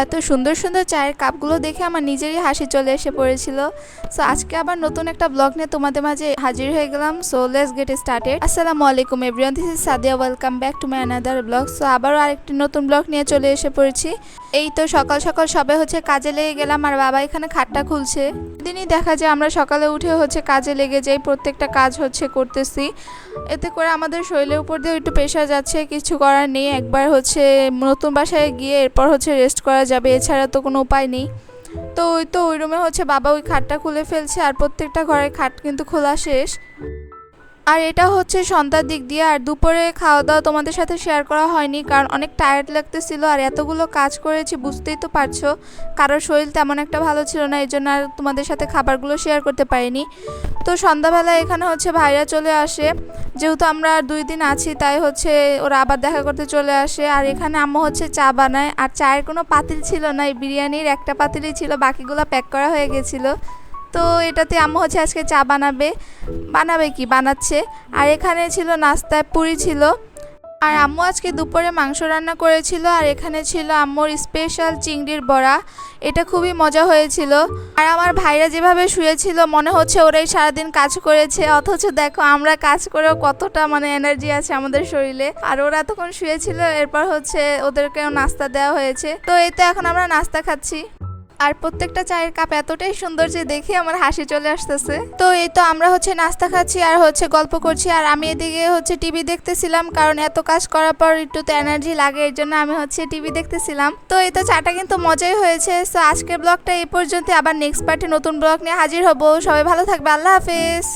এত সুন্দর সুন্দর চায়ের কাপগুলো দেখে আমার নিজেরই হাসি চলে এসে পড়েছিল। সো আজকে আবার নতুন একটা ব্লগ নিয়ে তোমাদের মাঝে হাজির হয়ে গেলাম। সো লেটস গেট স্টার্টেড আসসালামু আলাইকুম everyone this is Sadia welcome back to my another blog so আবারও আরেকটি নতুন ব্লগ নিয়ে চলে এসে পড়েছি। এই তো সকাল সকাল সবে হচ্ছে কাজে লেগে গেলাম, আর বাবা এখানে খাটটা খুলছে। দিনই দেখা যায় আমরা সকালে উঠে হচ্ছে কাজে লেগে যাই, প্রত্যেকটা কাজ হচ্ছে করতেছি। এতে করে আমাদের শরীরের উপর দিয়ে একটু প্রেশার যাচ্ছে, কিছু করার নেই। একবার হচ্ছে নতুন বাসায় গিয়ে এরপর হচ্ছে রেস্ট করা যাবে, এছাড়া তো কোনো উপায় নেই। তো ওই তো ওই রুমে হচ্ছে বাবা ওই খাটটা খুলে ফেলছে আর প্রত্যেকটা ঘরের খাট কিন্তু খোলা শেষ। আর এটা হচ্ছে সন্ধ্যার দিক দিয়ে, আর দুপুরে খাওয়া দাওয়া তোমাদের সাথে শেয়ার করা হয়নি, কারণ অনেক টায়ার্ড লাগতেছিল, আর এতগুলো কাজ করেছি, বুঝতেই তো পারছ। কারোর শরীর তেমন একটা ভালো ছিল না, এই জন্য আর তোমাদের সাথে খাবারগুলো শেয়ার করতে পারিনি। তো সন্ধ্যাবেলা এখানে হচ্ছে ভাইরা চলে আসে। যেহেতু আমরা আর দুই দিন আছি, তাই হচ্ছে ওরা আবার দেখা করতে চলে আসে। আর এখানে আম্মু হচ্ছে চা বানায়, আর চায়ের কোনো পাতিল ছিল না, এই বিরিয়ানির একটা পাতিলই ছিল, বাকিগুলো প্যাক করা হয়ে গেছিল। তো এটাতে আম্মু হচ্ছে আজকে চা বানাবে। বানাবে কি? বানাচ্ছে। আর এখানে ছিল নাস্তায় পুরি ছিল। আর আম্মু আজকে দুপুরে মাংস রান্না করেছিল। আর এখানে ছিল আম্মুর স্পেশাল চিংড়ির বড়া। এটা খুবই মজা হয়েছিল। আর আমার ভাইরা যেভাবে শুয়েছিল, মনে হচ্ছে ওরাই সারাদিন কাজ করেছে। অথচ দেখো, আমরা কাজ করেও কতটা মানে এনার্জি আছে আমাদের শরীরে। আর ওরা তখন শুয়েছিল, এরপর হচ্ছে ওদেরকেও নাস্তা দেওয়া হয়েছে। তো এই তো এখন আমরা নাস্তা খাচ্ছি। আর প্রত্যেকটা চায়ের কাপ এতটাই সুন্দর যে দেখে আমার হাসি চলে আসতেছে। তো এই তো আমরা হচ্ছে নাস্তা খাচ্ছি আর হচ্ছে গল্প করছি আর আমি এদিকে হচ্ছে টিভি দেখতেছিলাম কারণ এত কাজ করার পর একটু তো এনার্জি লাগে, এর জন্য আমি হচ্ছে টিভি দেখতেছিলাম। তো এই তো চাটা কিন্তু মজাই হয়েছে তো আজকের ব্লগটা এই পর্যন্ত আবার নেক্সট পার্টে নতুন ব্লগ নিয়ে হাজির হব। সবাই ভালো থাকবে, আল্লাহ হাফেজ।